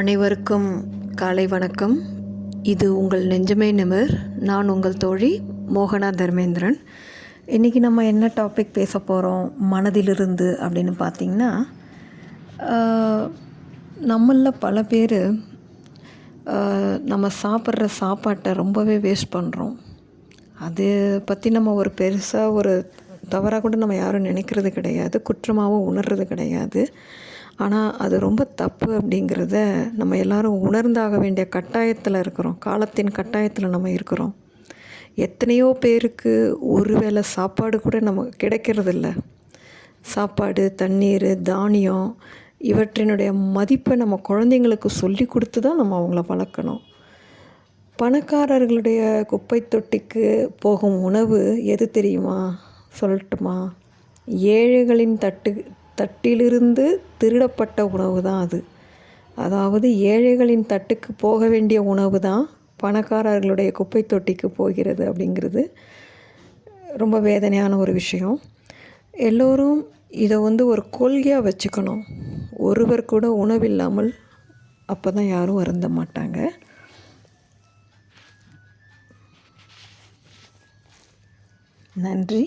அனைவருக்கும் காலை வணக்கம். இது உங்கள் நெஞ்சமே நிமிர். நான் உங்கள் தோழி மோகனா தர்மேந்திரன். இன்றைக்கி நம்ம என்ன டாபிக் பேச போகிறோம் மனதிலிருந்து அப்படின்னு பார்த்திங்கன்னா நம்மளில் பல பேர் நம்ம சாப்பிட்ற சாப்பாட்டை ரொம்பவே வேஸ்ட் பண்ணுறோம் அது பற்றி நம்ம ஒரு பெருசாக ஒரு தவறாக கூட நம்ம யாரும் நினைக்கிறது கிடையாது. குற்றமாகவும் உணர்றது கிடையாது. ஆனால் அது ரொம்ப தப்பு அப்படிங்கிறத நம்ம எல்லோரும் உணர்ந்தாக வேண்டிய கட்டாயத்தில் இருக்கிறோம். காலத்தின் கட்டாயத்தில் நம்ம இருக்கிறோம். எத்தனையோ பேருக்கு ஒரு வேளை சாப்பாடு கூட நம்ம கிடைக்கிறதில்ல. சாப்பாடு தண்ணீர் தானியம் இவற்றினுடைய மதிப்பை நம்ம குழந்தைங்களுக்கு சொல்லி கொடுத்து தான் நம்ம அவங்கள வளர்க்கணும். பணக்காரர்களுடைய குப்பை தொட்டிக்கு போகும் உணவு எது தெரியுமா? சொல்லட்டுமா? ஏழைகளின் தட்டு தட்டிலிருந்து திருடப்பட்ட உணவு தான் அது. அதாவது ஏழைகளின் தட்டுக்கு போக வேண்டிய உணவு தான் பணக்காரர்களுடைய குப்பை தொட்டிக்கு போகிறது அப்படிங்கிறது ரொம்ப வேதனையான ஒரு விஷயம். எல்லோரும் இதை வந்து ஒரு கொள்கையாக வச்சுக்கணும். ஒருவர் கூட உணவில்லாமல் அப்போ தான் யாரும் வருந்த மாட்டாங்க. நன்றி.